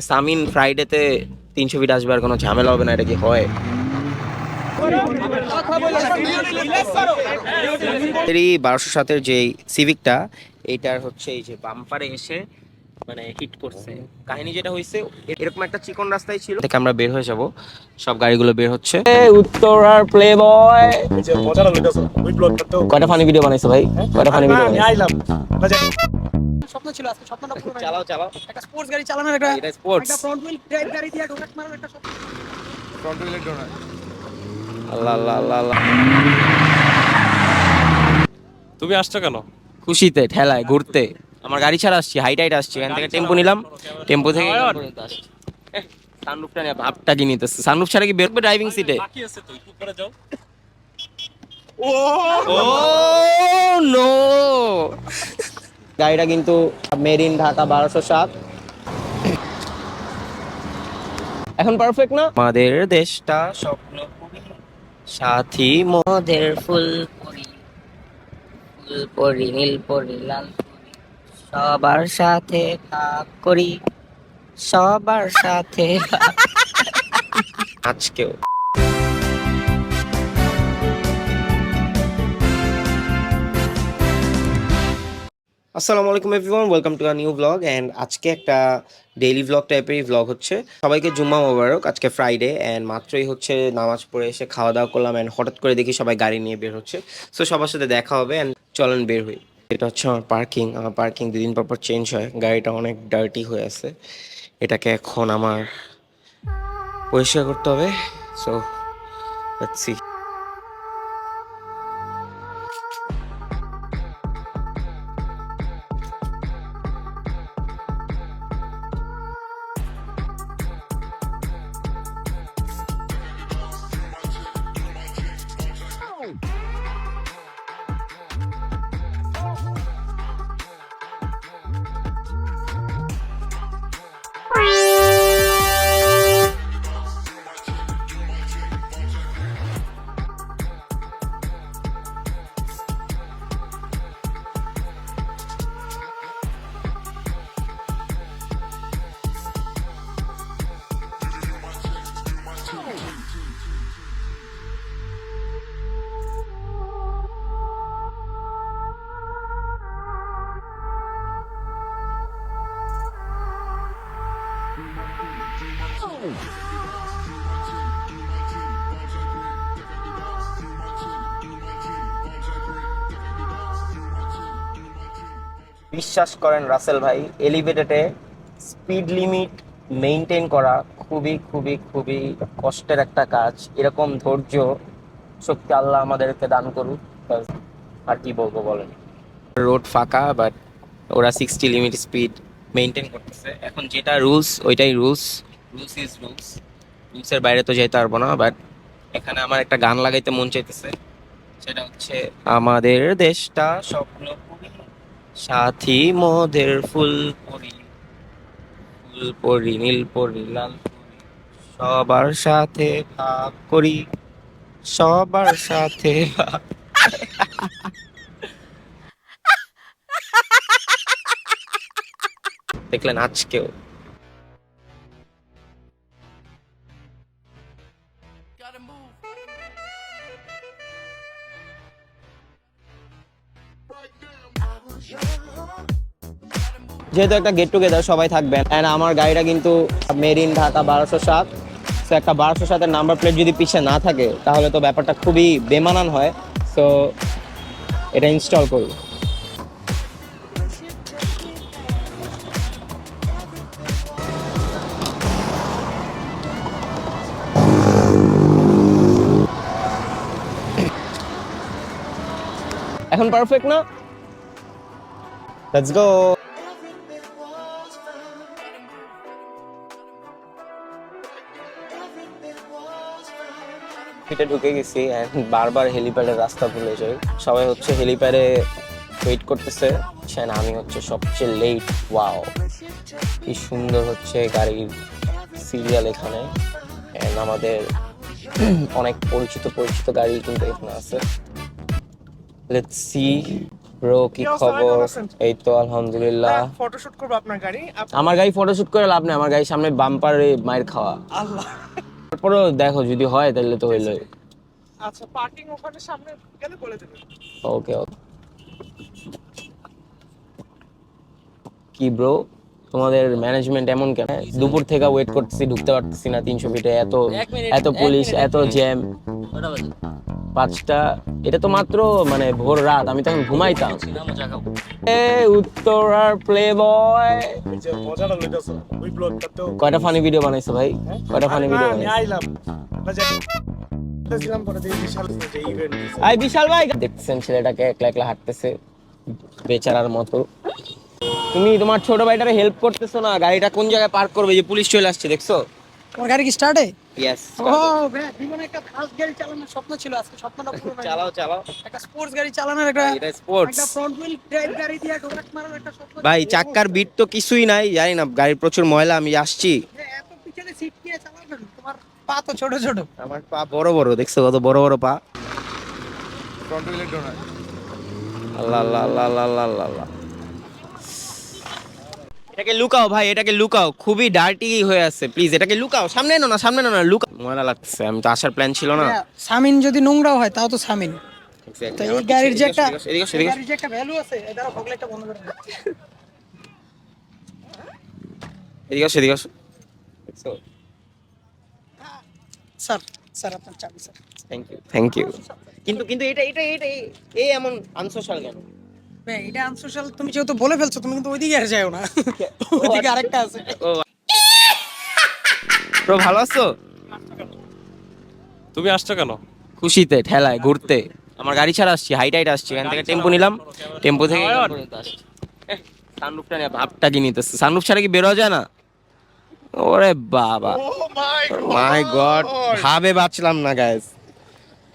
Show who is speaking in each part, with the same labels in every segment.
Speaker 1: সামিন ফ্রাইডেতে তিনশো ফিট আসবে আর কোনো ঝামেলা হবে না, এটা কি হয়? এই বারোশো সাতের যে সিভিকটা এইটার হচ্ছে এই যে বাম্পারে এসে মানে হিট করছে। কাহিনী যেটা হয়েছে এরকম একটা চিকন রাস্তায় ছিল। থেকে আমরা বের হয়ে যাব। সব গাড়িগুলো বের হচ্ছে। উত্তরার প্লে বয় কয়টা ফানি ভিডিও বানাইছো ভাই? কয়টা ফানি ভিডিও
Speaker 2: আমি আইলাম।
Speaker 3: স্বপ্ন ছিল আজকে স্বপ্নটা পুরো
Speaker 1: চালাও চালাও।
Speaker 3: একটা স্পোর্টস গাড়ি চালানোর একটা
Speaker 1: এটা স্পোর্টস
Speaker 3: একটা ফ্রন্ট হুইল ড্রাইভ গাড়ি দিয়ে ঢোকাট মারার একটা স্বপ্ন।
Speaker 1: আল্লাহ আল্লাহ আল্লাহ আল্লাহ।
Speaker 2: তুমি আসছো কেন?
Speaker 1: খুশিতে ঠেলায় ঘুরতে। আমার গাড়ি ছাড়া আসছি হাইট হাইট আসছি। এখান থেকে টেম্পো নিলাম। টেম্পো থেকে সানরুফটা নিয়ে ভাবটা কি নিতেছে? সানরুফ ছাড়া কি বেরোবে ড্রাইভিং সিটে
Speaker 2: বাকি আছে তো একটু করে যাও।
Speaker 1: ও! নো গাড়িটা কিন্তু মেরিন ঢাকা বারোশো সাত। এখন পারফেক্ট না? আমাদের দেশটা স্বপ্ন সাথী মদের ফুল
Speaker 4: পরি ফুল পরি নীল পরি লাল সবার সাথে ভাগ করি, সবার সাথে
Speaker 1: আজকেও। আসসালামু আলাইকুম everyone welcome to a new blog and আজকে একটা ডেইলি ব্লগ টাইপেরই ব্লগ হচ্ছে। সবাইকে জুম্মা মোবারক, আজকে ফ্রাইডে অ্যান্ড মাত্রই হচ্ছে নামাজ পড়ে এসে খাওয়া দাওয়া করলাম অ্যান্ড হঠাৎ করে দেখি সবাই গাড়ি নিয়ে বের হচ্ছে। সো সবার সাথে দেখা হবে অ্যান্ড চলেন বের হই। এটা হচ্ছে আমার পার্কিং আমার পার্কিং দুদিন পর পর চেঞ্জ হয়, গাড়িটা অনেক ডার্টি হয়ে আছে। এটাকে এখন আমার পরিষ্কার করতে হবে। সো সি বিশ্বাস করেন রাসেল ভাই এলিভেটেডে স্পিড লিমিট মেনটেন করা খুবই খুবই খুবই কষ্টের একটা কাজ। এরকম ধৈর্য সত্যি আল্লাহ আমাদেরকে দান করুক। আর কি বলব বলেন? রোড ফাঁকা বাট ওরা সিক্সটি লিমিট স্পিড মেনটেন করতেছে। এখন যেটা রুলস ওইটাই রুলস রুলস ইজ রুলস রুলসের বাইরে তো যেতে পারব না বাট এখানে আমার একটা গান লাগাইতে মন চাইতেছে। সেটা হচ্ছে, আমাদের দেশটা স্বপ্ন সাথী মদের ফুল পরি ফুল পরি, নীল পরি, লাল পরি, সবার সাথে ভাগ করি, সবার সাথে দেখলেন আজকেও। যেহেতু একটা গেট টুগেদার সবাই থাকবেন। অ্যান্ড আমার গাড়িটা কিন্তু মেরিন ঢাকা বারোশো সাত। সো একটা বারোশো সাতের নাম্বার প্লেট যদি পিছিয়ে না থাকে, তাহলে তো ব্যাপারটা খুবই বেমানান হয়। সো এটা ইনস্টল করি এখন পারফেক্ট না? লেটস গো ফিটে ঢুকে গেছি and বারবার হেলিপ্যাডের রাস্তা ভুলে যাই। সবাই হচ্ছে হেলিপ্যাডে ওয়েট করতেছে। সেন আমি হচ্ছে সবচেয়ে লেট ওয়াও কি সুন্দর হচ্ছে গাড়ির সিরিয়াল এখানে। And আমাদের অনেক পরিচিত পরিচিত গাড়ি কিন্তু এখানে আছে। লেটস সি ব্রো কি খবর? এই তো আলহামদুলিল্লাহ।
Speaker 5: ফটোশুট করব আপনার গাড়ি।
Speaker 1: আমার গাড়ি ফটোশুট করে লাভ নেই। আমার গাড়ির সামনে বাম্পারে মায়ের খাওয়া।
Speaker 5: আল্লাহ।
Speaker 1: তারপরেও দেখো যদি হয় তাহলে তো হইল।
Speaker 5: আচ্ছা পার্কিং ওখানে সামনে গেলে বলে দেবে।
Speaker 1: ওকে ওকে কি ব্রো তোমাদের ম্যানেজমেন্ট এমন কেন? দুপুর থেকে ওয়েট করতেছি ঢুকতে পারতেছি না তিনশো ফিটে এত এত পুলিশ এত। জ্যাম পাঁচটা এটা তো মাত্র মানে ভোর রাত আমি তখন ঘুমাইতাম। উত্তরার প্লে বয় কয়টা ফানি ভিডিও বানাইছো ভাই? কয়টা ফানি ভিডিও আই বিশাল ভাই! দেখতেছেন ছেলেটাকে একলা একলা হাঁটতেছে বেচারার মতো। তুমি তোমার ছোট ভাইটারে হেল্প করতেছো না গাড়িটা কোন জায়গায় পার্ক করবে? যে পুলিশ চলে আসছে দেখছ?
Speaker 3: তোমার গাড়ি কি স্টার্টে
Speaker 1: ইয়েস
Speaker 3: ও ভাই জীবনে একটা ফার্স্ট গাড়ি চালানোর স্বপ্ন ছিল আজকে স্বপ্নটা পূরণ
Speaker 1: চালাও চালাও
Speaker 3: একটা স্পোর্টস গাড়ি চালানোর একটা
Speaker 1: এটা স্পোর্টস
Speaker 3: একটা ফ্রন্ট হুইল ড্রাইভ গাড়ি দিয়ে ঢোকাট মারার একটা স্বপ্ন
Speaker 1: ভাই
Speaker 3: ছিল।
Speaker 1: চাক্কার বিট তো কিছুই নাই জানি না গাড়ির প্রচুর ময়লা আমি আসছি
Speaker 3: এত পিছনে সিট নিয়ে চালাবেন তোমার পা তো ছোট ছোট।
Speaker 1: আমার পা বড় বড় দেখছ কত বড় বড় পা? আল্লাহ আল্লাহ আল্লাহ আল্লাহ আল্লাহ আল্লাহ আল্লাহ। এটাকে লুকাও ভাই এটাকে লুকাও। খুবই ডার্টি হয়ে আছে প্লিজ এটাকে লুকাও। সামনে এনো না সামনে এনো না লুকাও। ময়লা লাগছে আমি তো আসার প্ল্যান ছিল না।
Speaker 3: সামিন যদি নোংরাও হয় তাও তো সামিন এই গাড়ির যে একটা গাড়ির যে একটা ভ্যালু আছে এটা বন্ধ করে।
Speaker 1: এদিকে আসো, এদিকে আসো।
Speaker 3: স্যার স্যার আপনার চাবি sir.
Speaker 1: Thank you thank you কিন্তু কিন্তু এটা এটা এটা এই- এমন আনসোশাল কেন?
Speaker 3: এটা আনসোশাল তুমি যেহেতু বলে ফেলছো তুমি কিন্তু ওইদিকে আর যাও না। ওইদিকে আরেকটা আছে।
Speaker 1: ব্রো ভালো আছো?
Speaker 2: তুমি আসছো কেন?
Speaker 1: খুশিতে ঠেলায় ঘুরতে। আমার গাড়ি ছাড়া আসছি হাইট হাইট আসছি এখান থেকে টেম্পো নিলাম। টেম্পো থেকে সানরুফটা নিয়ে ভাবটা কি নিতেছে? সানরুফ ছাড়া কি বেরোয়া যায় না? ওরে বাবা। মাই গড ভাবে বাঁচলাম না গাইস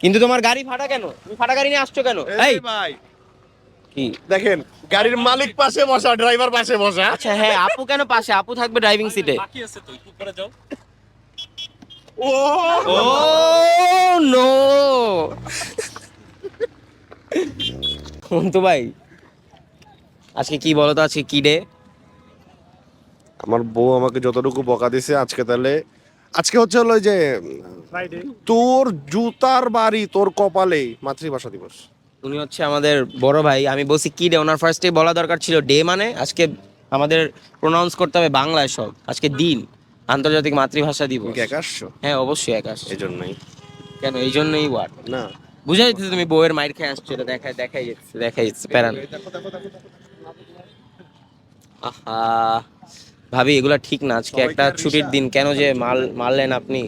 Speaker 1: কিন্তু তোমার গাড়ি ফাটা কেন? তুমি ফাটা গাড়ি নিয়ে আসছো কেন? এই!
Speaker 5: ভাই। দেখেন গাড়ির মালিক পাশে বসা ড্রাইভার পাশে বসা।
Speaker 1: আচ্ছা হ্যাঁ আপু কেন পাশে? আপু থাকবে ড্রাইভিং সিটে
Speaker 2: বাকি আছে তো একটু পরে যাও।
Speaker 5: Oh
Speaker 1: oh no. তো ভাই আজকে কি বলো তো? আজকে কি ডে
Speaker 6: আমার বউ আমাকে যতটুকু বকা দিছে আজকে তাহলে আজকে হচ্ছে হলো ওই যে তোর জুতার বাড়ি তোর কপালে মাতৃভাষা দিবস।
Speaker 1: উনি হচ্ছে আমাদের বড় ভাই। আমি বলছি কি ডে ওনার ফার্স্টে বলা দরকার ছিল ডে মানে? আজকে আমাদের প্রোনাউন্স করতে হবে বাংলায় সব। আজকে দিন। আন্তর্জাতিক মাতৃভাষা দিবস।
Speaker 6: কি
Speaker 1: হ্যাঁ অবশ্যই একাশ।
Speaker 6: এই জন্যই
Speaker 1: কেন? এই জন্যই ওয়ার্ড
Speaker 6: না।
Speaker 1: বুঝাই যাচ্ছে তুমি বউয়ের মাইর খেয়ে আসছো এটা দেখাই দেখাই যাচ্ছে দেখাই যাচ্ছে প্যারান। আহা। ভাবি এগুলা ঠিক না। আজকে একটা ছুটির দিন। কেন যে মাল মারলেন আপনি?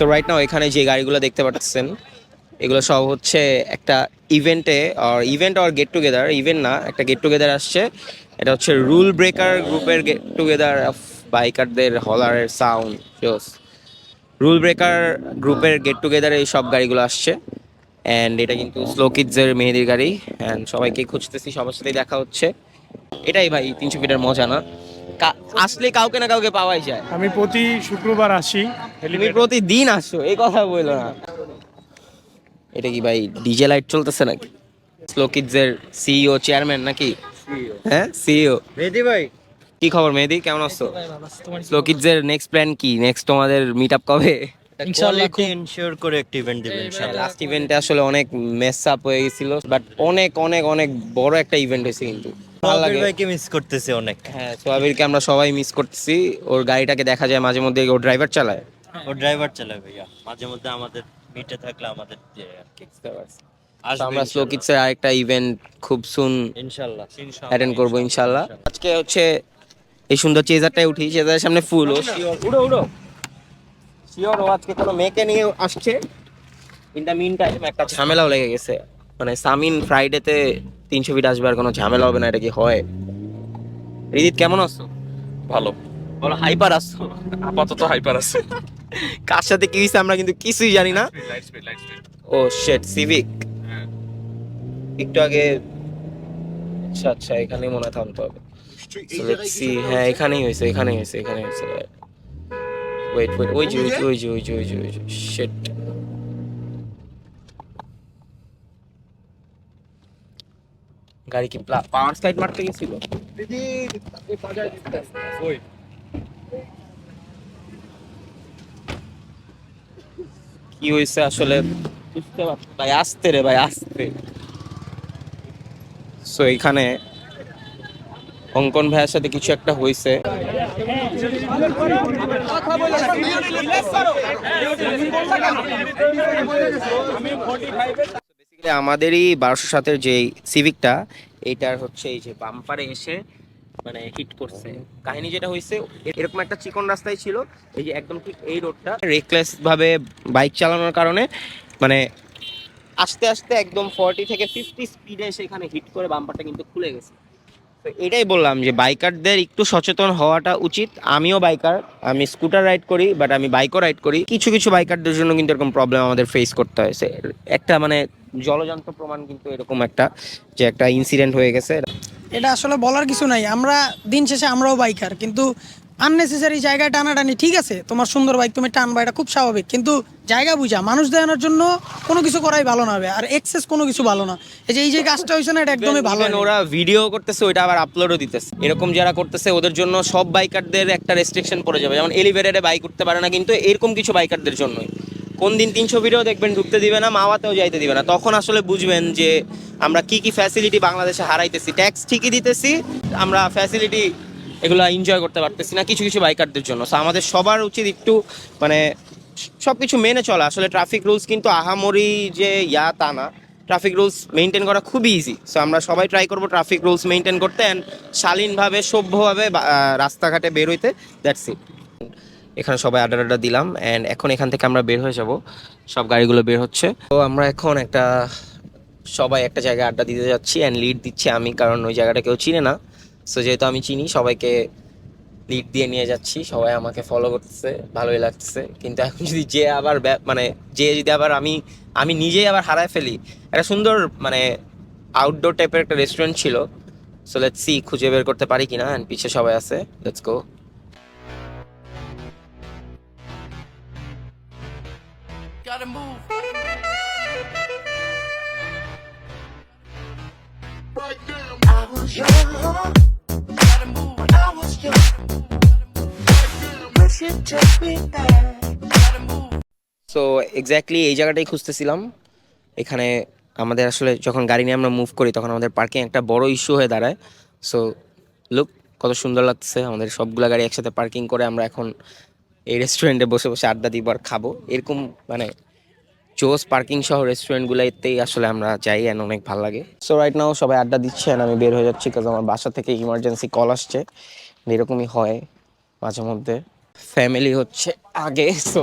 Speaker 1: সো রাইট নাও এখানে যে গাড়িগুলো দেখতে পাচ্ছেন, এগুলো সব হচ্ছে একটা ইভেন্টে আর ইভেন্ট আর গেট টুগেদার ইভেন্ট না, একটা গেট টুগেদার আসছে। এটা হচ্ছে রুল ব্রেকার গ্রুপের গেট টুগেদার অফ বাইকারদের হলারের সাউন্ড জোস রুল ব্রেকার গ্রুপের গেট টুগেদারে এই সব গাড়িগুলো আসছে। অ্যান্ড এটা কিন্তু স্লো কিডসের মেহেদির গাড়ি। অ্যান্ড সবাইকে খুঁজতেছি, সবার সাথেই দেখা হচ্ছে। এটাই ভাই, তিনশো ফিটের মজা না। আসলে কাউকে না কাউকে পাওয়াই যায়।
Speaker 2: আমি প্রতি শুক্রবার আসি।
Speaker 1: তুমি প্রতিদিন আসো এই কথা বলল না। এটা কি ভাই ডিজে লাইট চলতেছে নাকি? স্লো কিডসের সিইও চেয়ারম্যান নাকি? হ্যাঁ সিইও।
Speaker 7: মেহেদি ভাই।
Speaker 1: কি খবর মেহেদি? কেমন আছো? স্লো কিডসের নেক্সট প্ল্যান কি নেক্সট তোমাদের মিট আপ কবে
Speaker 7: ইনশাআল্লাহ ইনশিওর করে একটা ইভেন্ট দিবেন ইনশাআল্লাহ
Speaker 1: লাস্ট ইভেন্টে আসলে অনেক মেস আপ হয়ে গেছিল বাট অনেক অনেক অনেক বড় একটা ইভেন্ট হয়েছে কিন্তু।
Speaker 7: ভাইকে মিস করতেছি অনেক।
Speaker 1: হ্যাঁ সোহাবিরকে আমরা সবাই মিস করতেছি। ওর গাড়িটাকে দেখা যায় মাঝে মধ্যে ওর ড্রাইভার চালায়।
Speaker 7: ও ড্রাইভার চালায় ভাইয়া। মাঝে মধ্যে আমাদের মিটে থাকলে আমাদের
Speaker 1: আমরা স্লো কিডসের আরেকটা ইভেন্ট খুব সুন
Speaker 7: ইনশাআল্লাহ
Speaker 1: অ্যাটেন্ড করব ইনশাল্লাহ। আজকে হচ্ছে এই সুন্দর চেজারটাই উঠি চেজারের সামনে ফুল ও শিওর উড়ো উড়ো। শিওর ও আজকে কোনো মেয়েকে নিয়ে আসছে। ইন দ্য মিন টাইম একটা ঝামেলাও লেগে গেছে। মানে সামিন ফ্রাইডেতে তিনশো ফিট আসবে আর কোনো ঝামেলা হবে না এটা কি হয়? রিদিত কেমন আছো?
Speaker 8: ভালো।
Speaker 1: বলো হাইপার আছো?
Speaker 8: আপাতত হাইপার আছে।
Speaker 1: কার সাথে কি হয়েছে আমরা কিন্তু কিছুই জানি না।
Speaker 8: লাইট স্পিড লাইট স্পিড
Speaker 1: ও শেট সিভিক একটু আগে আচ্ছা আচ্ছা এখানে মনে হয় থামতে হবে। So হ্যাঁ এখানেই হয়েছে এখানেই হয়েছে এখানেই হয়েছে ওয়েট ওয়েট ওই যে ওই যে ওই যে ওই যে ওই যে শেট গাড়ি কি পাওয়ার স্লাইড মারতে গেছিল? কি হয়েছে আসলে? বুঝতে পারছি। ভাই আসতে রে ভাই আসতে। সো এখানে অঙ্কন ভাইয়ের সাথে কিছু একটা হয়েছে আমাদেরই বারোশো সাতের যে সিভিকটা এইটার হচ্ছে এই যে বাম্পারে এসে মানে হিট করছে। কাহিনী যেটা হয়েছে এরকম একটা চিকন রাস্তায় ছিল, এই যে একদম ঠিক এই রোডটা রেকলেস ভাবে বাইক চালানোর কারণে মানে আস্তে আস্তে একদম ফর্টি থেকে ফিফটি স্পিডে এসে এখানে হিট করে বাম্পারটা কিন্তু খুলে গেছে। তো এটাই বললাম যে বাইকারদের একটু সচেতন হওয়াটা উচিত। আমিও বাইকার আমি স্কুটার রাইড করি বাট আমি বাইকও রাইড করি। কিছু কিছু বাইকারদের জন্য কিন্তু এরকম প্রবলেম আমাদের ফেস করতে হয়েছে। একটা মানে জলযন্ত্র প্রমাণ কিন্তু এরকম একটা যে একটা ইনসিডেন্ট হয়ে গেছে।
Speaker 3: এটা আসলে বলার কিছু নাই। আমরা দিন শেষে আমরাও বাইকার কিন্তু আননেসেসারি জায়গায় টানাটানি ঠিক আছে? তোমার সুন্দর বাইক তুমি টানবা এটা খুব স্বাভাবিক। কিন্তু জায়গা বুঝা মানুষ দেখানোর জন্য কোনো কিছু করাই ভালো না হবে আর এক্সেস কোনো কিছু ভালো না। এই যে এই যে কাজটা হয়েছে না এটা একদমই ভালো হয়নি।
Speaker 1: ওরা ভিডিও করতেছে ওইটা আবার আপলোডও দিতেছে। এরকম যারা করতেছে ওদের জন্য সব বাইকারদের একটা রেস্ট্রিকশন পড়ে যাবে। যেমন এলিভেটেডে বাইক উঠতে পারে না কিন্তু এরকম কিছু বাইকারদের জন্যই। কোন দিন তিনশো ভিডিও দেখবেন ঢুকতে দিবে না, মাওয়াতেও যাইতে দিবে না। তখন আসলে বুঝবেন যে আমরা কি কি ফ্যাসিলিটি বাংলাদেশে হারাইতেছি। ট্যাক্স ঠিকই দিতেছি, আমরা ফ্যাসিলিটি এগুলো এনজয় করতে পারতেছি না কিছু কিছু বাইকারদের জন্য। সো আমাদের সবার উচিত একটু মানে সব কিছু মেনে চলা। আসলে ট্রাফিক রুলস কিন্তু আহামরি যে ইয়া, তা না। ট্রাফিক রুলস মেনটেন করা খুবই ইজি সো আমরা সবাই ট্রাই করব ট্রাফিক রুলস মেনটেন করতে অ্যান্ড শালীনভাবে, সভ্যভাবে রাস্তাঘাটে বের হইতে দ্যাটস ইট এখানে সবাই আড্ডা আড্ডা দিলাম অ্যান্ড এখন এখান থেকে আমরা বের হয়ে যাব। সব গাড়িগুলো বের হচ্ছে। তো আমরা এখন একটা, সবাই একটা জায়গায় আড্ডা দিতে যাচ্ছি অ্যান্ড লিড দিচ্ছি আমি, কারণ ওই জায়গাটা কেউ চিনে না। সো যেহেতু আমি চিনি, সবাইকে লিড দিয়ে নিয়ে যাচ্ছি। সবাই আমাকে ফলো করতেছে, ভালোই লাগতেছে। কিন্তু এখন যদি যে আবার মানে যে যদি আবার আমি আমি নিজেই আবার হারায় ফেলি, একটা সুন্দর মানে আউটডোর টাইপের একটা রেস্টুরেন্ট ছিল। সো লেটস সি খুঁজে বের করতে পারি কিনা অ্যান্ড পিছে সবাই আছে let's go
Speaker 2: I was young. When I was young. Wish you took me back.
Speaker 1: So exactly এই জায়গাটাই খুঁজতেছিলাম। এখানে আমাদের আসলে যখন গাড়ি নিয়ে আমরা মুভ করি তখন আমাদের পার্কিং একটা বড় ইস্যু হয়ে দাঁড়ায়। সো লুক কত সুন্দর লাগছে আমাদের সবগুলা গাড়ি একসাথে পার্কিং করে আমরা এখন এই রেস্টুরেন্টে বসে বসে আড্ডা দিব আর খাব। এরকম মানে জোস পার্কিং সহ রেস্টুরেন্টগুলোতেই আসলে আমরা যাই অ্যান্ড অনেক ভালো লাগে সো রাইট নাও সবাই আড্ডা দিচ্ছে অ্যান্ড আমি বের হয়ে যাচ্ছি কাজ আমার বাসা থেকে ইমার্জেন্সি কল আসছে এরকমই হয় মাঝে মধ্যে ফ্যামিলি হচ্ছে আগে সো